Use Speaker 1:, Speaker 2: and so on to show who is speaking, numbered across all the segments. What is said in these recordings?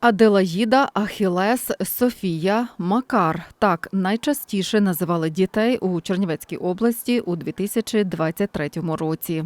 Speaker 1: Аделаїда, Ахілес, Софія, Макар. Так найчастіше називали дітей у Чернівецькій області у 2023 році.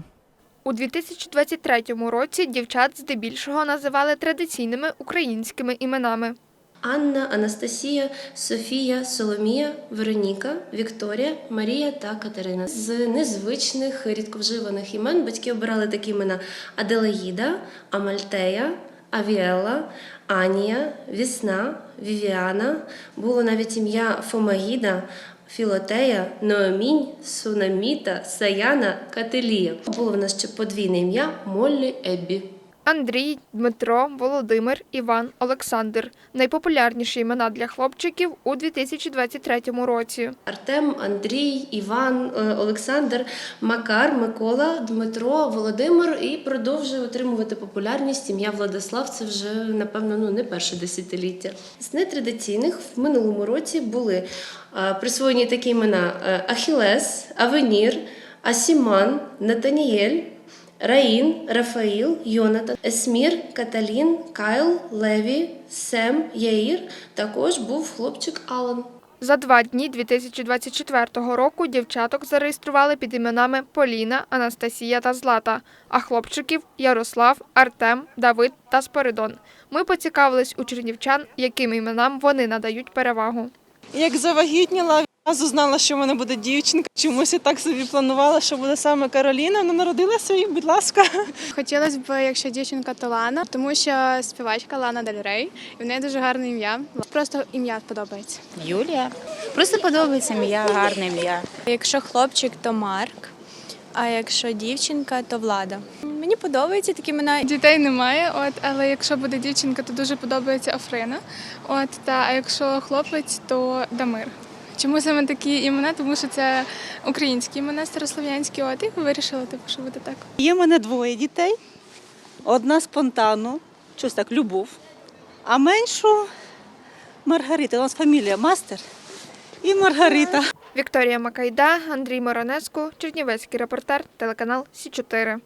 Speaker 2: У 2023 році дівчат здебільшого називали традиційними українськими іменами.
Speaker 3: Анна, Анастасія, Софія, Соломія, Вероніка, Вікторія, Марія та Катерина. З незвичних рідковживаних імен батьки обирали такі імена: Аделаїда, Амальтея, Авіела, Анія, Вісна, Вівіана. Було навіть ім'я Фомаїда. Філотея, Ноомінь, Сунаміта, Саяна, Кателія. Було в нас ще подвійне ім'я Моллі Еббі.
Speaker 2: Андрій, Дмитро, Володимир, Іван, Олександр найпопулярніші імена для хлопчиків у 2023 році.
Speaker 3: Артем, Андрій, Іван, е, Олександр, Макар, Микола, Дмитро, Володимир і продовжує отримувати популярність. Ім'я Владислав це вже напевно ну не перше десятиліття. З нетрадиційних в минулому році були е, присвоєні такі імена е, Ахілес, Авенір, Асіман, Натаніель. Раїн, Рафаїл, Йонатан, Есмір, Каталін, Кайл, Леві, Сем, Яїр. Також був хлопчик Алан.
Speaker 2: За два дні 2024 року дівчаток зареєстрували під іменами Поліна, Анастасія та Злата, а хлопчиків Ярослав, Артем, Давид та Споридон. Ми поцікавились у чернівчан, яким іменам вони надають перевагу.
Speaker 4: Як завагітніла, одразу знала, що в мене буде дівчинка. Чомусь я так собі планувала, що буде саме Кароліна. Вона народилася і, будь ласка.
Speaker 5: Хотілося б, якщо дівчинка, то Лана, тому що співачка Лана Дель Рей, і в неї дуже гарне ім'я. Просто ім'я подобається.
Speaker 6: Юлія. Просто подобається ім'я, гарне ім'я.
Speaker 7: Якщо хлопчик, то Марк, а якщо дівчинка, то Влада. Мені подобаються такі імена.
Speaker 5: Дітей немає, от, але якщо буде дівчинка, то дуже подобається Африна. От, та, а якщо хлопець, то Дамир. Чому саме такі імена? Тому що це українські імена, старослов'янські, от і вирішила, типу, що буде так.
Speaker 4: Є в мене двоє дітей. Одна спонтанно, щось так, любов. А меншу Маргарита. У нас фамілія Мастер і Маргарита.
Speaker 2: Вікторія Макайда, Андрій Моронеску, Чернівецький репортер, телеканал Сі 4